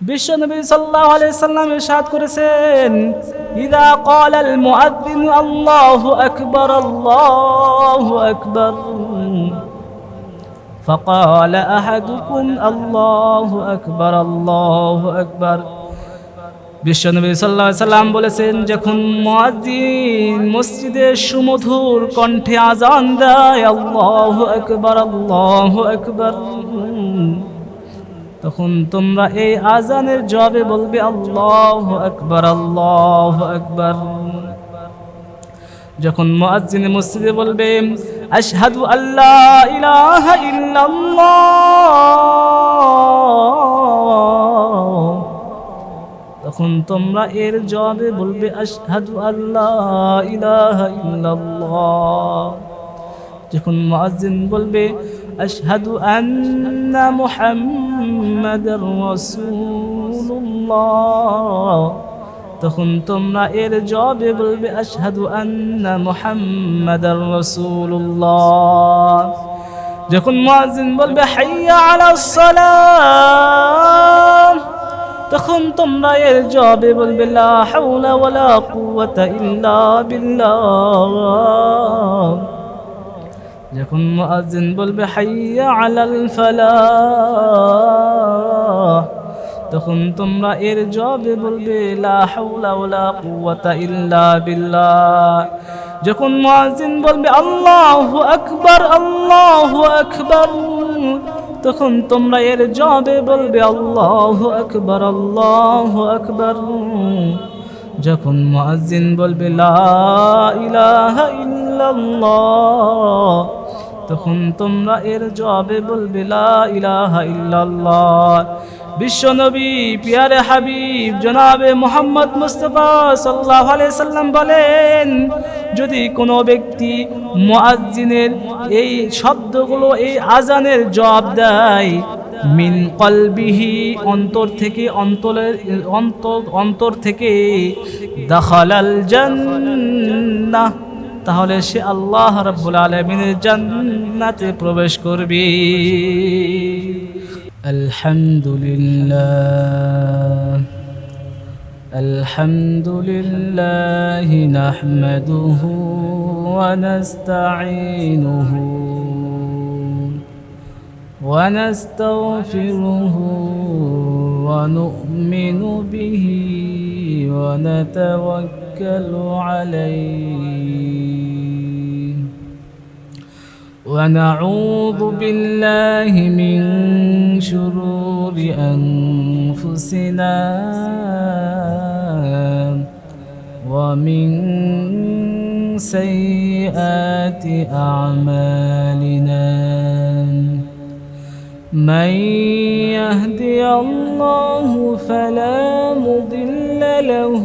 বিশ্বনবী সাল্লাল্লাহু আলাইহি সাল্লাম ইরশাদ করেছেন ইদা ক্বাল আল মুআদ্দিন আল্লাহু আকবার আল্লাহু আকবার فقال أحدكم الله أكبر الله أكبر বিশ্বনবী সাল্লাহ সাল্লাম বলেছেন যখন মুয়াজ্জিন মসজিদে সুমধুর কণ্ঠে আজান দেয় আল্লাহ আকবার আল্লাহ আকবার তখন তোমরা এই আজানের জবাবে বলবে, আল্লাহ আকবার আল্লাহ আকবার। যখন মুয়াজ্জিন মসজিদে বলবে, আশহাদু আল্লাহ ইলাহা ইল্লাল্লাহ। তখন তোমরা এর জবাবে বলবে, আশহাদু আল্লাহ ইলাহা ইল্লাল্লাহ। যখন মুয়াজ্জিন বলবে আশহাদু আন্না মুহাম্মাদার রাসূলুল্লাহ তখন তোমরা এর জবাবে বলবে আশহাদু আন্না মুহাম্মাদার রাসূলুল্লাহ যখন মুয়াজ্জিন বলবে হাইয়া আলাস সালাম তখন তোমরা এর জবাবে বলবে লা হাওলা ওয়ালা কুওয়াতা ইল্লা বিল্লাহ যখন মুয়াজ্জিন বলবে, হাইয়া আলাল ফালাহ তখন তোমরা এর জবাবে বলবে, লা হাওলা ওয়ালা কুওয়াতা ইল্লা বিল্লাহ যখন মুয়াজ্জিন বলবে, আল্লাহু আকবার আল্লাহু আকবার তখন তোমরা এর জবাবে বলবে, আল্লাহু আকবার আল্লাহু আকবার যখন মুয়াজ্জিন বলবে, লা ইলাহা ইল্লাল্লাহ তখন তোমরা এর জবাবে বলবে, লা ইলাহা বিশ্বনবী পিয়ারে হাবিব, জনাবে মোহাম্মদ মুস্তফা সাল্লাহ সাল্লাম বলেন, যদি কোনো ব্যক্তি মুয়াজ্জিনের এই শব্দগুলো, এই আজানের জবাব দেয়, মিন কলবিহি, অন্তর থেকে অন্তরের অন্তর অন্তর থেকে দখলাল জান্নাহ। তাহলে সে আল্লাহ রাব্বুল আলামিনের জান্নাতে প্রবেশ করবে আলহামদুলিল্লাহ الحمد لله نحمده ونستعينه ونستغفره ونؤمن به ونتوكل عليه. ونعوذ بالله من شرور أنفسنا ومن سيئات أعمالنا. من يهدي الله فلا مضل له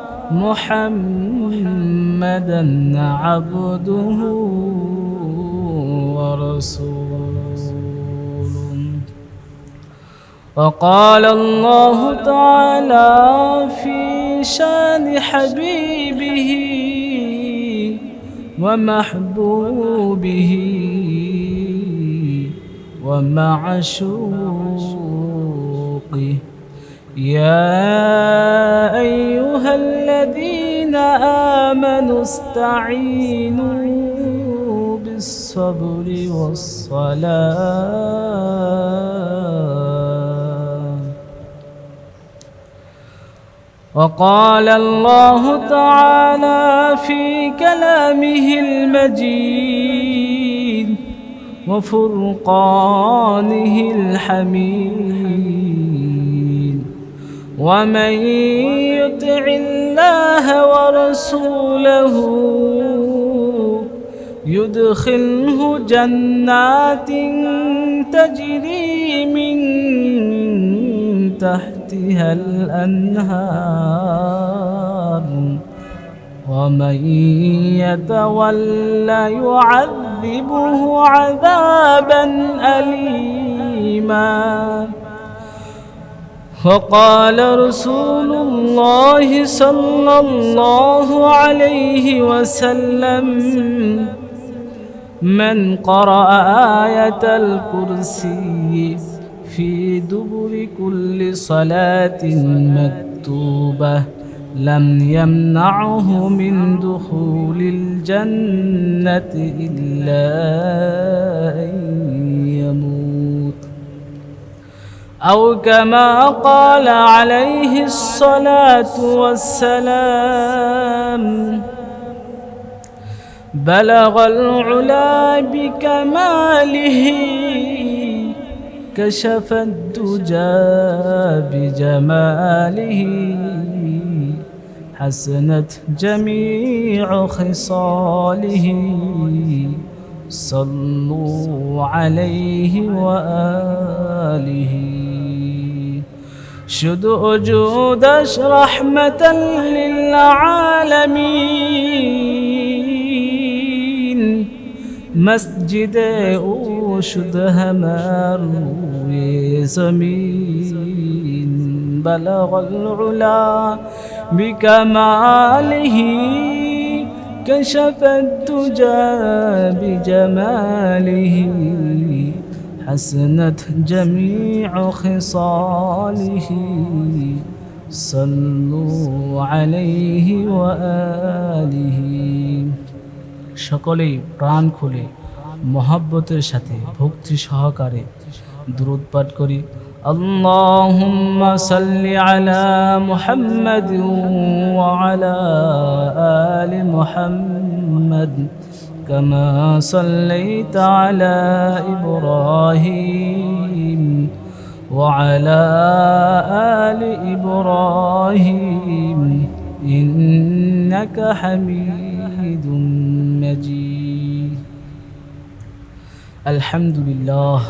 محمدا عبده ورسوله. وقال الله تعالى في شان حبيبه ومحبوبه ومعشوقه يا استعينوا بالصبر والصلاة. وقال الله تعالى في كلامه المجيد وفرقانه الحميد. ومن يطع الله ورسوله يدخله جنات تجري من تحتها الأنهار. ومن يتولى يعذبه عذابا أليما. وقال رسول الله صلى الله عليه وسلم من قرأ آية الكرسي في دبر كل صلاة مكتوبة لم يمنعه من دخول الجنة إلا أن يموت. أو كما قال عليه الصلاة والسلام بلغ العلا بكماله كشف الدجى بجماله حسنت جميع خصاله. صلوا عليه وآله. شد وجودش رحمة للعالمين. مسجد وشد همار زمين. بلغ العلا بكماله كشف الدجى بجماله. حسنت جميع خصاله صلوا عليه وآله সকলেই প্রাণ খুলে মহাব্বতের সাথে ভক্তি সহকারে দূরত পাঠ করি اللهم صل على محمد وعلى آل محمد كما صليت على إبراهيم وعلى آل إبراهيم إنك حميد مجيد الحمد لله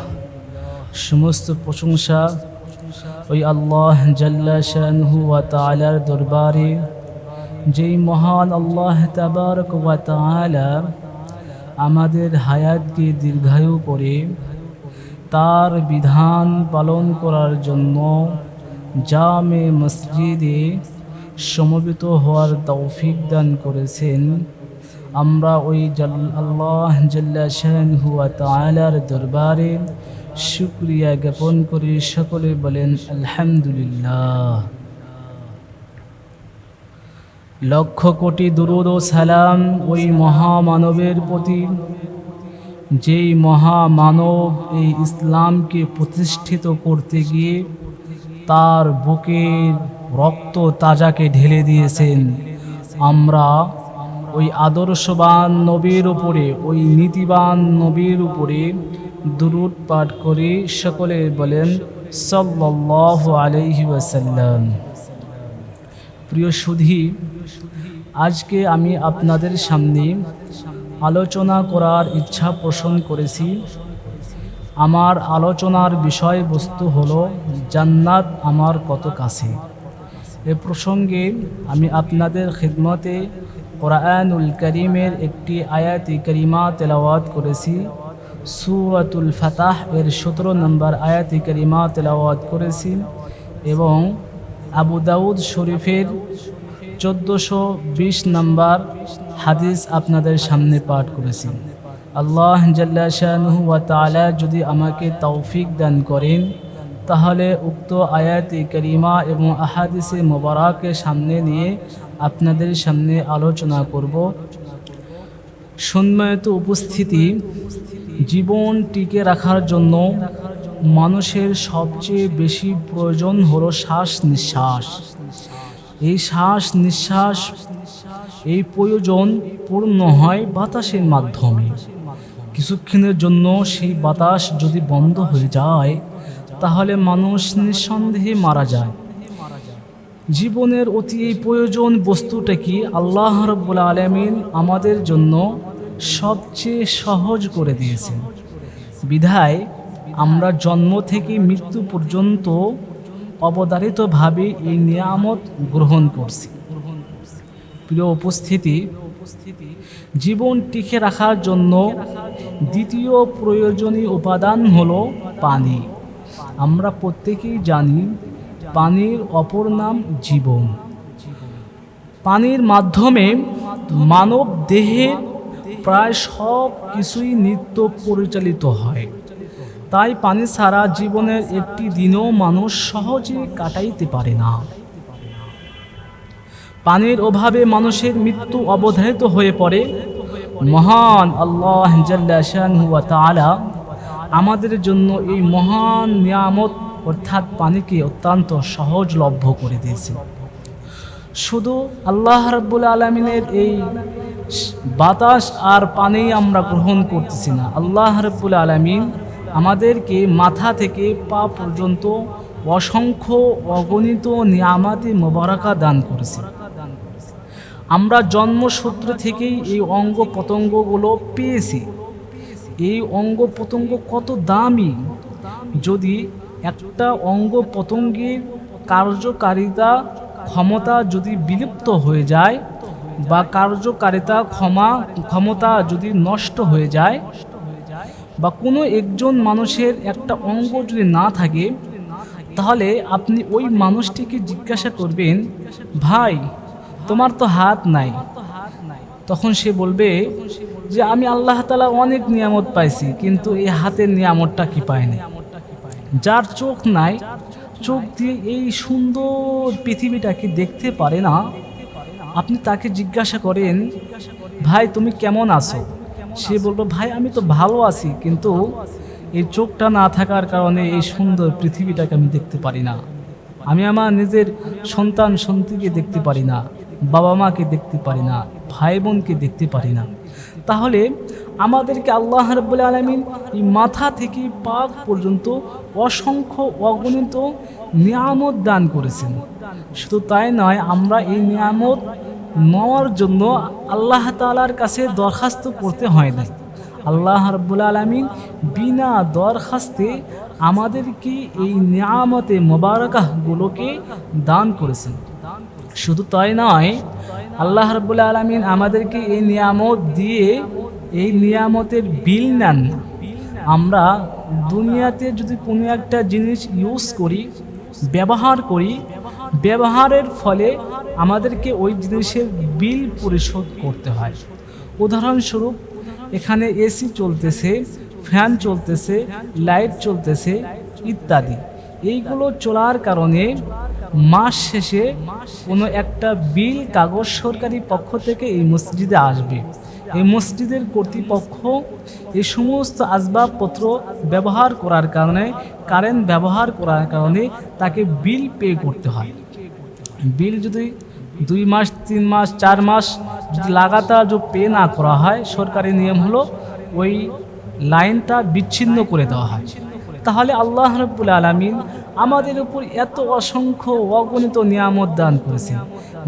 সমস্ত প্রশংসা ওই আল্লাহ জাল্লা শানহু ওয়া তাআলার দরবারে যেই মহান আল্লাহ তাবারক ওয়া তাআলা আমাদের হায়াতকে দীর্ঘায়ু করে, তার বিধান পালন করার জন্য জামে মসজিদে সমবেত হওয়ার তৌফিক দান করেছেন। আমরা ওই আল্লাহ জাল্লা শানহু ওয়া তাআলার দরবারে শুক্রিয়া জ্ঞাপন করে সকলে বলেন, আলহামদুলিল্লাহ। লক্ষ কোটি দুরুদ ও সালাম ওই মহামানবের প্রতি। যেই মহামানব এই ইসলামকে প্রতিষ্ঠিত করতে গিয়ে তার বুকের রক্ত তাজাকে ঢেলে দিয়েছেন। আমরা ওই আদর্শবান নবীর উপরে, ওই নীতিবান নবীর উপরে দুরুদ পাঠ করে, সকলে বলেন, সাল্লাল্লাহু আলাইহি ওয়াসাল্লাম। প্রিয় সুধী আজকে আমি আপনাদের সামনে আলোচনা করার ইচ্ছা পোষণ করেছি। আমার আলোচনার বিষয়বস্তু হলো জান্নাত আমার কত কাছে। এ প্রসঙ্গে আমি আপনাদের খিদমতে কোরআনুল করিমের একটি আয়াতি করিমা তেলাওয়াত করেছি। সুরাতুল ফাতাহ এর সতেরো নম্বর আয়াতি করিমা তেলাওয়াত করেছি এবং আবু দাউদ শরীফের চোদ্দোশো বিশ নম্বর হাদিস আপনাদের সামনে পাঠ করেছি। আল্লাহ জাল্লা যদি আমাকে তৌফিক দান করেন, তাহলে উক্ত আয়াতি করিমা এবং আহাদিসে মোবারককে সামনে নিয়ে আপনাদের সামনে আলোচনা করব। সম্মানিত উপস্থিতি, জীবন টিকে রাখার জন্য মানুষের সবচেয়ে বেশি প্রয়োজন হলো শ্বাস নিঃশ্বাস। এই শ্বাস নিঃশ্বাস, এই প্রয়োজন পূর্ণ হয় বাতাসের মাধ্যমে। কিছুক্ষণের জন্য সেই বাতাস যদি বন্ধ হয়ে যায়, তাহলে মানুষ নিঃসন্দেহে মারা যায়। জীবনের অতি এই প্রয়োজন বস্তুটা কি আল্লাহ রব্বুল আলমিন আমাদের জন্য সবচেয়ে সহজ করে দিয়েছেন। বিধায় আমরা জন্ম থেকে মৃত্যু পর্যন্ত অবধারিতভাবে এই নিয়ামত গ্রহণ করছি। প্রিয় উপস্থিতি, জীবন টিকে রাখার জন্য দ্বিতীয় প্রয়োজনীয় উপাদান হলো পানি। আমরা প্রত্যেকেই জানি পানির অপর নাম জীবন। পানির মাধ্যমে মানব দেহের প্রায় সব কিছুই নিত্য পরিচালিত হয়। তাই পানি ছাড়া জীবনের একটি দিনও মানুষ সহজে কাটাইতে পারে না। পানির অভাবে মানুষের মৃত্যু অবধারিত হয়ে পড়ে। মহান আল্লাহ তাআলা আমাদের জন্য এই মহান নিয়ামত অর্থাৎ পানিকে অত্যন্ত সহজলভ্য করে দিয়েছে। শুধু আল্লাহ রাব্বুল আলমিনের এই বাতাস আর পানি আমরা গ্রহণ করতেছি না। আল্লাহ রাব্বুল আলমিন আমাদেরকে মাথা থেকে পা পর্যন্ত অসংখ্য অগণিত নিয়ামাতি মোবারকা দান করেছে। আমরা জন্মসূত্র থেকেই এই অঙ্গ প্রত্যঙ্গগুলো পেয়েছি। এই অঙ্গ প্রত্যঙ্গ কত দামি? যদি একটা অঙ্গ প্রত্যঙ্গের কার্যকারিতা ক্ষমতা যদি বিলুপ্ত হয়ে যায় বা কার্যকারিতা ক্ষমা, ক্ষমতা যদি নষ্ট হয়ে যায় বা কোনো একজন মানুষের একটা অঙ্গ যদি না থাকে, তাহলে আপনি ওই মানুষটিকে জিজ্ঞাসা করবেন, ভাই, তোমার তো হাত নাই। তখন সে বলবে যে, আমি আল্লাহ তালা অনেক নিয়ামত পাইছি, কিন্তু এই হাতের নিয়ামতটা কি পাইনি? যার চোখ নাই, চোখ দিয়ে এই সুন্দর পৃথিবীটাকে দেখতে পারে না। আপনি তাকে জিজ্ঞাসা করেন, ভাই, তুমি কেমন আছো? সে বলব, ভাই, আমি তো ভালো আছি, কিন্তু এই চোখটা না থাকার কারণে এই সুন্দর পৃথিবীটাকে আমি দেখতে পারি না। আমি আমার নিজের সন্তান, সন্তিকে দেখতে পারি না, বাবা মাকে দেখতে পারি না ভাই বোনকে দেখতে পারি না। তাহলে আমাদেরকে আল্লাহ রব্বুল আলমিন এই মাথা থেকে পাক পর্যন্ত অসংখ্য অগণিত নিয়ামত দান করেছেন। শুধু তাই নয়, আমরা এই নিয়ামত নেওয়ার জন্য আল্লাহ তালার কাছে দরখাস্ত করতে হয় না আল্লাহ রব্বুল আলমিন বিনা দরখাস্তে আমাদেরকে এই নিয়ামতে মোবারকাহগুলোকে দান করেছেন। শুধু তাই নয়, আল্লাহ রব্বুল আলমিন আমাদেরকে এই নিয়ামত দিয়ে এই নিয়ামতের বিল নেন। আমরা দুনিয়াতে যদি কোনো একটা জিনিস ইউজ করি, ব্যবহার করি ব্যবহারের ফলে আমাদেরকে ওই জিনিসের বিল পরিশোধ করতে হয়। উদাহরণস্বরূপ, এখানে এসি চলতেছে, ফ্যান চলতেছে, লাইট চলতেছে ইত্যাদি। এইগুলো চলার কারণে মাস শেষে কোনো একটা বিল কাগজ সরকারি পক্ষ থেকে এই মসজিদে আসবে। এই মসজিদের কর্তৃপক্ষ এই সমস্ত আসবাবপত্র ব্যবহার করার কারণে, কারেন্ট ব্যবহার করার কারণে তাকে বিল পে করতে হয়। বিল যদি দুই মাস, তিন মাস, চার মাস যদি লাগাতার যদি পে না করা হয়, সরকারি নিয়ম হলো ওই লাইনটা বিচ্ছিন্ন করে দেওয়া হয়। তাহলে আল্লাহ রব্বুল আলমিন আমাদের উপর এত অসংখ্য অগণিত নিয়ামত দান করেছেন।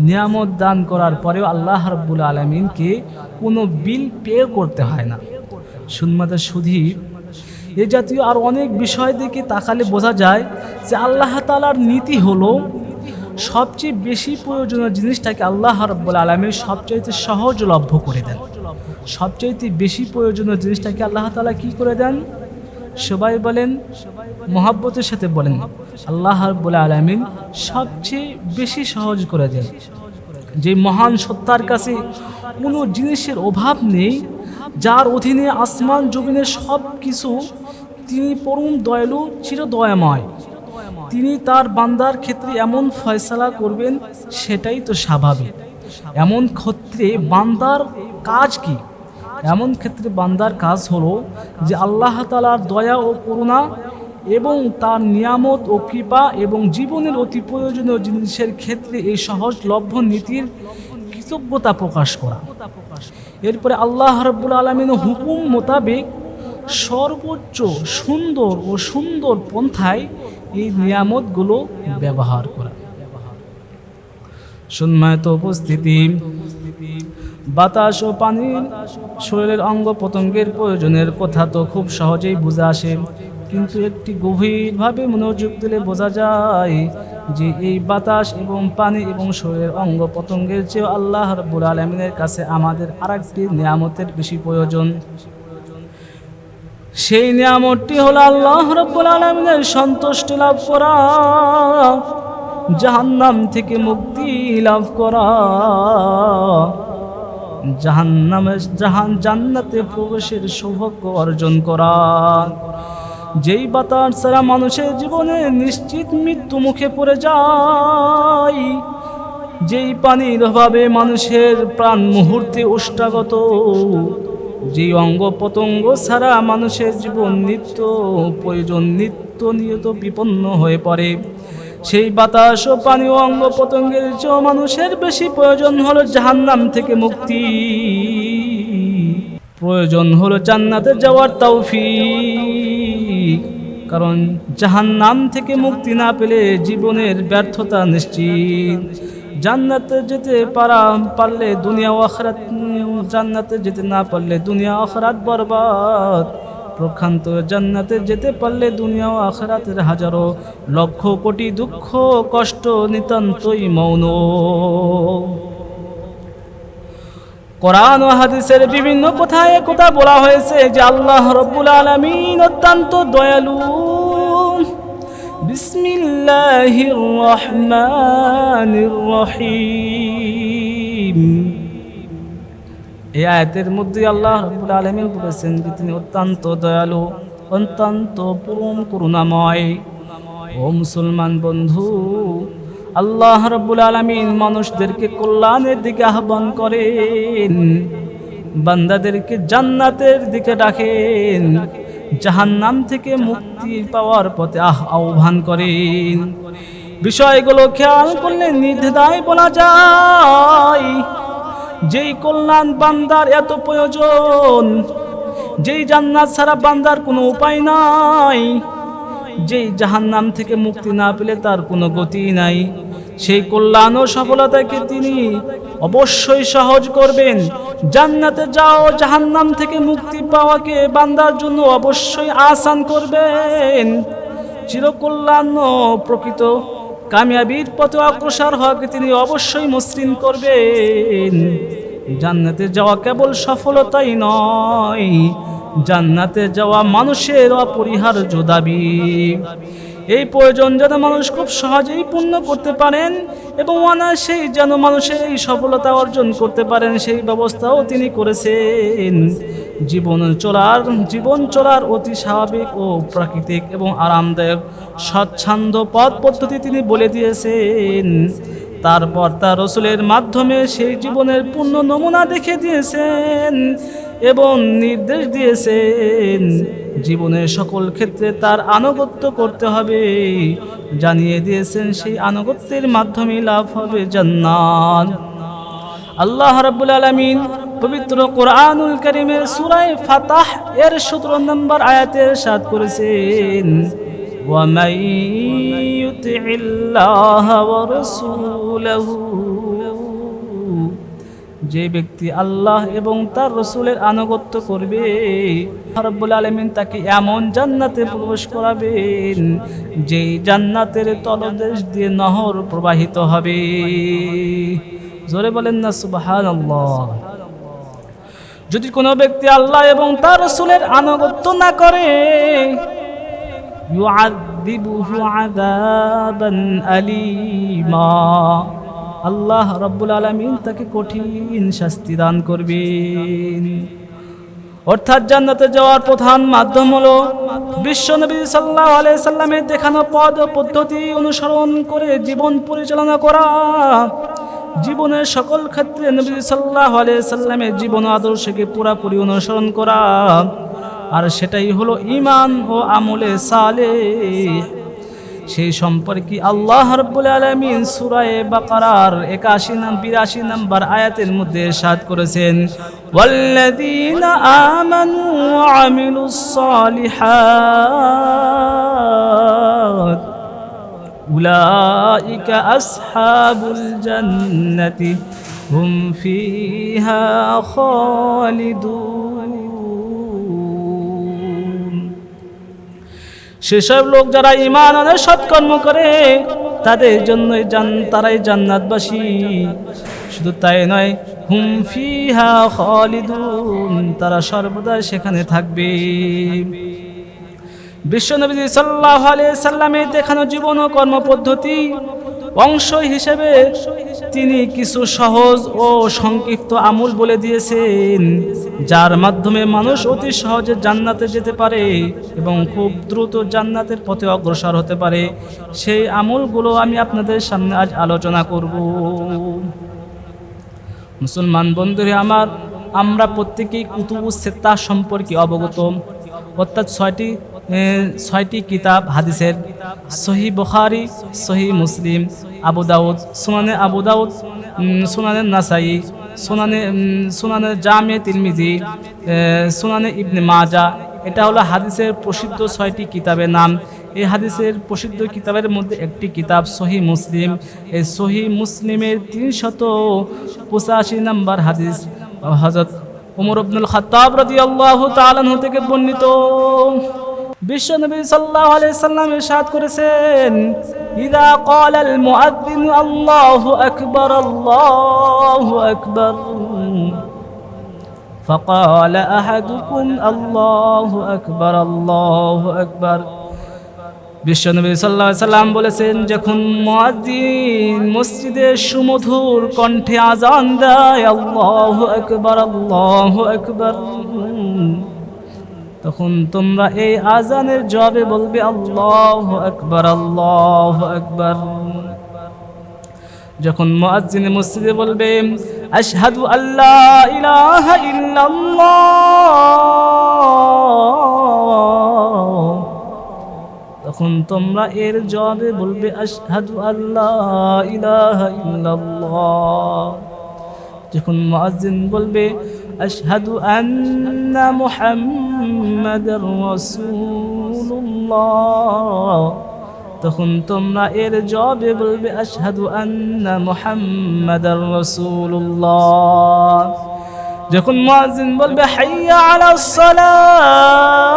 নিয়ামত দান করার পরেও আল্লাহ রব্বুল আলমিনকে কোনো বিল পে করতে হয় না। সুন্মাদের সুধী, এ জাতীয় আর অনেক বিষয় দিকে তাকালে বোঝা যায় যে আল্লাহ তালার নীতি হলো সবচেয়ে বেশি প্রয়োজনীয় জিনিসটাকে আল্লাহ রব্বুল আলমীর সবচাইতে সহজলভ্য করে দেন। সবচাইতে বেশি প্রয়োজনীয় জিনিসটাকে আল্লাহ তালা কি করে দেন? সবাই বলেন, মহাব্বতের সাথে বলেন, আল্লাহ রব্বুল আলমিন সবচেয়ে বেশি সহজ করে দেন। যে মহান সত্তার কাছে কোনো জিনিসের অভাব নেই, যার অধীনে আসমান জমিনের সব কিছু তিনি পরম দয়ালু, চিরদয়াময়। তিনি তার বান্দার ক্ষেত্রে এমন ফয়সালা করবেন, সেটাই তো স্বাভাবিক। এমন ক্ষেত্রে বান্দার কাজ কি? এমন ক্ষেত্রে বান্দার কাজ হলো যে আল্লাহ তালার দয়া ও করুণা এবং তার নিয়ামত ও কৃপা এবং জীবনের অতি প্রয়োজনীয় জিনিসের ক্ষেত্রে এই সহজলভ্য নীতির কৃতজ্ঞতা প্রকাশ করা। এরপরে আল্লাহ রব্বুল আলমিন হুকুম মোতাবেক সর্বোচ্চ সুন্দর ও সুন্দর পন্থায় এই নিয়ামতগুলো ব্যবহার করা। সম্মানিত উপস্থিতি, বাতাস ও পানির শরীরের অঙ্গ প্রত্যঙ্গের প্রয়োজনের কথা তো খুব সহজেই বুঝে আসে। কিন্তু একটি গভীরভাবে মনোযোগ দিলে বোঝা যায় যে এই বাতাস এবং পানি এবং শরীরের অঙ্গ প্রত্যঙ্গের চেয়েও আল্লাহ রব্বুল আলমিনের কাছে আমাদের আরেকটি নিয়ামতের বেশি প্রয়োজন। সেই নিয়ামতটি হলো আল্লাহ রব্বুল আলমিনের সন্তুষ্টি লাভ করা, জাহান্নাম থেকে মুক্তি লাভ করা। জাহান্নামে, জাহান, জান্নাতে প্রবেশের সৌভাগ্য অর্জন করা। যেই বাতাস ছাড়া মানুষের জীবনে নিশ্চিত মৃত্যু মুখে পড়ে যায়, যেই পানির অভাবে মানুষের প্রাণ মুহূর্তে উষ্টাগত যেই অঙ্গ প্রত্যঙ্গ ছাড়া মানুষের জীবন নিত্য প্রয়োজন, নিত্য নিয়ত বিপন্ন হয়ে পড়ে। সেই বাতাস ও পানি ও অঙ্গ প্রত্যঙ্গের চেয়েও মানুষের বেশি প্রয়োজন হলো জাহান্নাম থেকে মুক্তি। প্রয়োজন হলো জান্নাতে যাওয়ার তৌফিক। কারণ জাহান্নাম থেকে মুক্তি না পেলে জীবনের ব্যর্থতা নিশ্চিত। জান্নাতে যেতে পারা পারলে দুনিয়া আখরাত, জান্নাতে যেতে না পারলে দুনিয়া আখরাত বরবাদ। প্রক্ষান্ত জান্নাতে যেতে পারলে দুনিয়া ও আখরাতের হাজারো লক্ষ কোটি দুঃখ কষ্ট নিতান্তই মৌন। কোরআন ও হাদিসের বিভিন্ন কথায় কথা বলা হয়েছে যে আল্লাহ রব্বুল আলামিন অত্যন্ত দয়ালু। বিসমিল্লাহির রহমানির রহিম। এই আয়াতের মধ্যে আল্লাহ রব্বুল আলামিন বলেছেন যে, তিনি অত্যন্ত দয়ালু, অত্যন্ত পরম করুণাময়। ও মুসলমান বন্ধু, আল্লাহ রব্বুল আলমিন মানুষদেরকে কল্যাণের দিকে আহ্বান করেন। বান্দাদেরকে জান্নাতের দিকে ডাকেন। জাহান্নাম থেকে মুক্তি পাওয়ার পথে আহ আহ্বান করেন বিষয়গুলো খেয়াল করলে নির্ধায় বলা যায়, যেই কল্যাণ বান্দার এত প্রয়োজন, যেই জান্নাত ছাড়া বান্দার কোনো উপায় নাই, যেই জাহান্নাম থেকে মুক্তি না পেলে তার কোনো গতি নাই। সেই কল্যাণ ও সফলতাকে তিনি অবশ্যই সহজ করবেন। জান্নাতে যাও, জাহান্নাম থেকে মুক্তি পাওয়াকে বান্দার জন্য অবশ্যই আসান করবেন। চিরকল্যাণ প্রকৃত কামিয়াবির পথে অগ্রসর হওয়াকে তিনি অবশ্যই মসৃণ করবেন। জান্নাতে যাওয়া কেবল সফলতাই নয়, জান্নাতে যাওয়া মানুষের অপরিহার্য দাবি। এই প্রয়োজন যেন মানুষ খুব সহজেই পূর্ণ করতে পারেন এবং অনায়াসেই যেন মানুষের এই সফলতা অর্জন করতে পারেন, সেই ব্যবস্থাও তিনি করেছেন। জীবন চলার জীবন চলার অতি স্বাভাবিক ও প্রাকৃতিক এবং আরামদায়ক স্বচ্ছন্দ পথ পদ্ধতি তিনি বলে দিয়েছেন। তারপর তার রসুলের মাধ্যমে সেই জীবনের পূর্ণ নমুনা দেখে দিয়েছেন এবং নির্দেশ দিয়েছেন। জীবনের সকল ক্ষেত্রে তার আনুগত্য করতে হবে জানিয়ে দিয়েছেন সেই আনুগত্যের মাধ্যমে লাভ হবে জান্নাত আল্লাহ রাব্বুল আলামিন পবিত্র কোরআনুল কারীমের সূরা ফাতাহ এর 17 নম্বর আয়াতে ارشاد করেছেন ومن يطع الله ورسوله যে ব্যক্তি আল্লাহ এবং তার রসুলের আনুগত্য করবে রব্বুল আলমিন তাকে এমন জান্নাতে প্রবেশ করাবেন, যেই জান্নাতের তলদেশ দিয়ে নহর প্রবাহিত হবে। জোরে বলেন না সুবাহান যদি কোনো ব্যক্তি আল্লাহ এবং তার রসুলের আনুগত্য না করে আযাবান আলীমা। আল্লাহ রব্বুল আলমিন তাকে কঠিন শাস্তি দান করবেন। অর্থাৎ জান্নাতে যাওয়ার প্রধান মাধ্যম হলো বিশ্বনবী সাল্লাহ আলাই সাল্লামের দেখানো পদ পদ্ধতি অনুসরণ করে জীবন পরিচালনা করা। জীবনের সকল ক্ষেত্রে নবী সাল্লাহ আলাই সাল্লামের জীবন আদর্শকে পুরাপুরি অনুসরণ করা। আর সেটাই হলো ইমান ও আমলে সালে সেই সম্পর্কে আল্লাহ রব্বুল আলমিন সুরায়ে বাকারার একাশি নাম, বিরাশি নাম্বার আয়াতের মধ্যে সাদ করেছেন হুম ফিহা সেসব লোক যারা ইমান আনে, সৎকর্ম করে, তাদের জন্যই জান তারাই জান্নাতবাসী। শুধু তাই নয়, হুম ফিহা খালিদুন, তারা সর্বদা সেখানে থাকবে। বিশ্বনবী সাল্লাহ আলিয়া সাল্লামের দেখানো জীবন ও কর্মপদ্ধতি অংশ হিসেবে তিনি কিছু সহজ ও সংক্ষিপ্ত আমল বলে দিয়েছেন, যার মাধ্যমে মানুষ অতি সহজে জান্নাতে যেতে পারে এবং খুব দ্রুত জান্নাতের পথে অগ্রসর হতে পারে। সেই আমলগুলো আমি আপনাদের সামনে আজ আলোচনা করব। মুসলমান বন্ধুরে আমার, আমরা প্রত্যেকেই কুতুবু সেত্তা সম্পর্কে অবগত। অর্থাৎ ছয়টি ছয়টি কিতাব, হাদিসের। সহি বখারি, সহি মুসলিম। আবু দাউদ, সোনানে আবু দাউদ সুনানে নাসাই, সুনানে সুনানে জামে তিরমিজি সুনানে ইবনে মাজা। এটা হলো হাদিসের প্রসিদ্ধ ছয়টি কিতাবের নাম। এই হাদিসের প্রসিদ্ধ কিতাবের মধ্যে একটি কিতাব সহি মুসলিম। এই সহি মুসলিমের তিনশত পঁচাশি নম্বর হাদিস হজরত উমর আব্দুল রাদিয়াল্লাহু তাআলা আনহু থেকে বর্ণিত। বিশ্ব নবী সাল্লাল্লাহু আলাইহি সাল্লাম ইরশাদ করেছেন ইদা ক্বালা আল মুআদ্দিন আল্লাহু আকবার আল্লাহু আকবার فقال أحدكم الله أكبر الله أكبر বিশ্বনবী সাল্লাহ সাল্লাম বলেছেন যখন মুয়াজ্জিন মসজিদে সুমধুর কণ্ঠে আজান দেয় আল্লাহ আকবার আল্লাহ আকবার তখন তোমরা এই আজানের জবাবে বলবে, আল্লাহ আকবার আল্লাহ আকবার। যখন মুয়াজ্জিন মসজিদে বলবে, আশহাদু আল্লাহ ইলাহা ইল্লাল্লাহ। তখন তোমরা এর জবাবে বলবে, আশহাদু আল্লাহ ইলাহা ইল্লাল্লাহ। যখন মুয়াজ্জিন বলবে আশহাদু আন্না মুহাম্মাদার রাসূলুল্লাহ তখন তোমরা এর জবাবে বলবে আশহাদু আন্না মুহাম্মাদার রাসূলুল্লাহ যখন মুয়াজ্জিন বলবে হাইয়া আলাস সালাম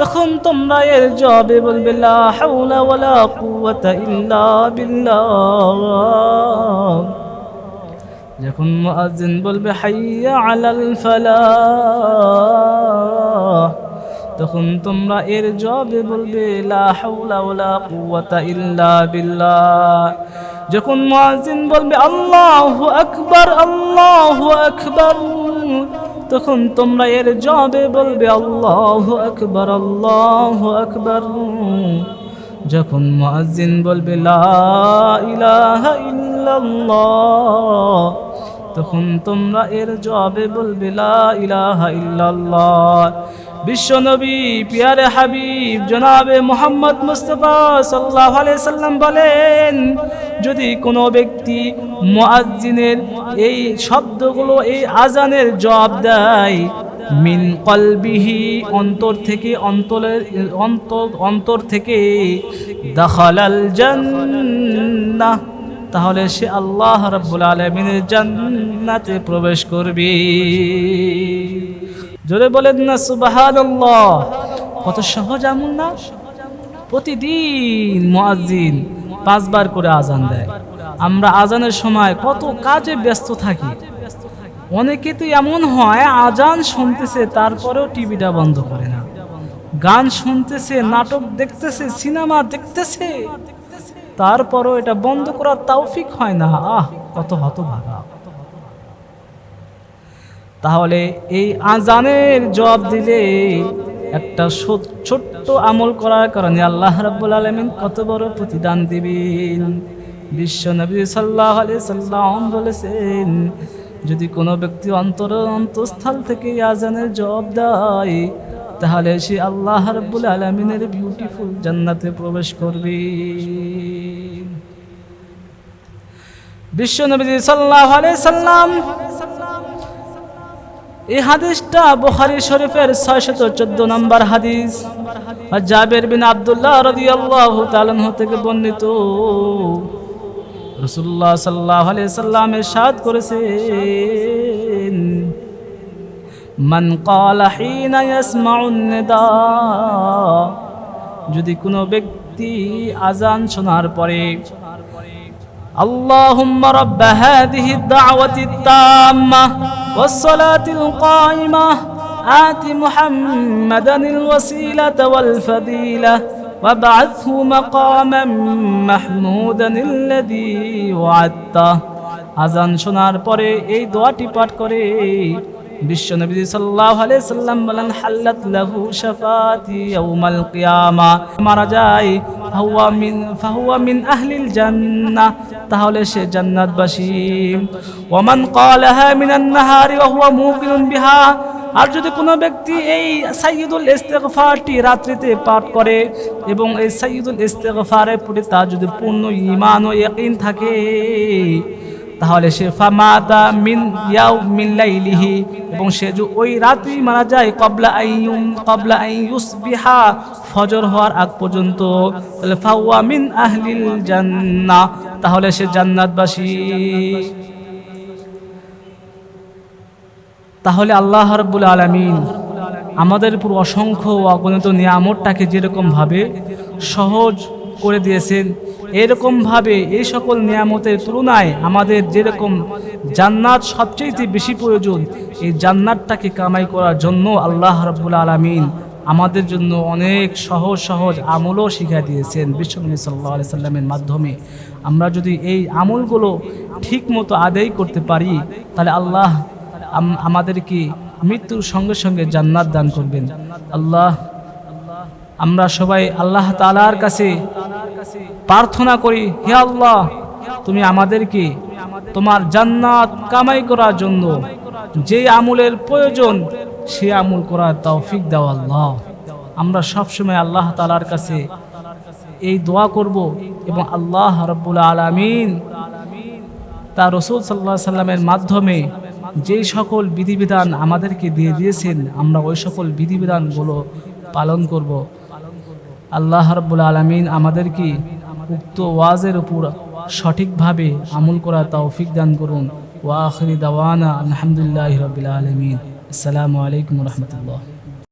তখন তোমরা এর জবাবে বলবে লা হাওলা ওয়ালা কুওয়াতা ইল্লা বিল্লাহ যখন মুয়াজ্জিন বলবে হাইয়া আলাল ফালাহ তখন তোমরা এর জবাবে বলবে লা হাওলা ওয়ালা কুওয়াতা ইল্লা বিল্লাহ যখন মুয়াজ্জিন বলবে আল্লাহু আকবার আল্লাহু আকবার তখন তোমরা এর জবাবে বলবে আল্লাহু আকবার আল্লাহু আকবার যখন মুয়াজ্জিন বলবে লা ইলাহা ইল্লাল্লাহ তখন তোমরা এর জবাবে বলবে, লা ইলাহা ইল্লাল্লাহ। বিশ্বনবী পিয়ারে হাবিব, জনাবে মোহাম্মদ মুস্তফা সাল্লাহ সাল্লাম বলেন, যদি কোনো ব্যক্তি মুয়াজ্জিনের এই শব্দগুলো, এই আজানের জবাব দেয়, মিন কলবিহি, অন্তর থেকে অন্তরের, অন্তর অন্তর থেকে দখালাল জান্নাহ। তাহলে সে আল্লাহ রাব্বুল আলামিনের জান্নাতে প্রবেশ করবে। জোরে বলেন না, সুবহানাল্লাহ। কত সহজ আমল না? প্রতিদিন মুয়াজ্জিন পাঁচবার করে আজান দেয়। আমরা আজানের সময় কত কাজে ব্যস্ত থাকি। অনেকে তো এমন হয় আজান শুনতেছে, তারপরেও টিভিটা বন্ধ করে না। গান শুনতেছে, নাটক দেখতেছে, সিনেমা দেখতেছে। তারপরও এটা বন্ধ করার তৌফিক হয় না। আহ, কত হত হতভাগা। তাহলে এই আজানের জবাব দিলে একটা ছোট্ট আমল করার কারণে আল্লাহ রাব্বুল আলামিন কত বড় প্রতিদান দিবেন। বিশ্ব নবী সাল্লাহ সাল্লাম বলেছেন, যদি কোনো ব্যক্তি অন্তর, অন্তঃস্থল থেকে আজানের জবাব দেয়, তাহলে সে আল্লাহ রাব্বুল আলামিনের বিউটিফুল জান্নাতে প্রবেশ করবে। বিশ্ব নবী সাল্লাহ সাল্লাম, এই হাদিসটা বুখারী শরীফের ছয়শত চোদ্দ নম্বর হাদিস। জাবের বিন আবদুল্লাহ রাদিয়াল্লাহু তাআলা আনহু থেকে বর্ণিত। রাসূলুল্লাহ সাল্লাল্লাহু আলাইহি সাল্লাম ইরশাদ করেছেন, মান ক্বালা হিনা ইয়াসমাউন যদি কোনো ব্যক্তি আজান শোনার পরে اللهم رب هذه الدعوة التامة والصلاة القائمة آت محمدا الوسيلة والفضيلة وابعثه مقاما محمودا الذي وعدته আজান শোনার পরে এই দোয়াটি পাঠ করে বিশ্ব নবী সাল্লাল্লাহু আলাইহি সাল্লাম বলেন হাল্লাত লাহু শাফাতি ইয়াউমাল কিয়ামা মারা যায় মিন আহলিল তাহলে সে জান্নাতবাসী। আর যদি কোনো ব্যক্তি এই সাইয়দুল ইস্তেকফারটি রাত্রিতে পাঠ করে এবং এই সাইয়দুল ইস্তেকফারের প্রতি তার যদি পূর্ণ ইমান ও ইয়াকিন থাকে তাহলে সে ফামাতা মিন ইয়াউ মিন লাইলিহি, এবং সে যে ওই রাত্রি মারা যায় কবলা আইয়ুম, কবলা আইয়ুসবিহা, ফজর হওয়ার আগ পর্যন্ত। তাহলে ফাওয়া মিন আহলিল জান্নাহ তাহলে সে জান্নাতবাসী। তাহলে আল্লাহ রাব্বুল আলামিন আমাদের উপর অসংখ্য অগণিত নিয়ামতটাকে যেরকমভাবে সহজ করে দিয়েছেন এরকমভাবে এই সকল নিয়ামতের তুলনায় আমাদের যেরকম জান্নাত সবচেয়ে বেশি প্রয়োজন, এই জান্নাতটাকে কামাই করার জন্য আল্লাহ রাব্বুল আলামিন আমাদের জন্য অনেক সহজ সহজ আমলও শিখা দিয়েছেন বিশ্বনবী সাল্লাহ সাল্লামের মাধ্যমে। আমরা যদি এই আমলগুলো ঠিক মতো আদায় করতে পারি, তাহলে আল্লাহ আমাদেরকে মৃত্যুর সঙ্গে সঙ্গে জান্নাত দান করবেন। আল্লাহ, আমরা সবাই আল্লাহ তালার কাছে প্রার্থনা করি, হে আল্লাহ, তুমি আমাদেরকে তোমার জান্নাত কামাই করার জন্য যে আমলের প্রয়োজন, সে আমল করার তৌফিক দাও আল্লাহ। আমরা সবসময় আল্লাহ তালার কাছে এই দোয়া করব এবং আল্লাহ রব্বুল আলামিন তা রসুল সাল্লাহ সাল্লামের মাধ্যমে যেই সকল বিধিবিধান আমাদেরকে দিয়ে দিয়েছেন, আমরা ওই সকল বিধিবিধানগুলো পালন করব। আল্লাহ রব্বুল আলমিন আমাদেরকে উক্ত ওয়াজের উপর সঠিকভাবে আমল করা তৌফিক দান করুন। ওয়া আখরি দাওয়ানা আলহামদুলিল্লাহ রবিল আলমিন। আসসালামু আলাইকুম রহমতুল্লাহ।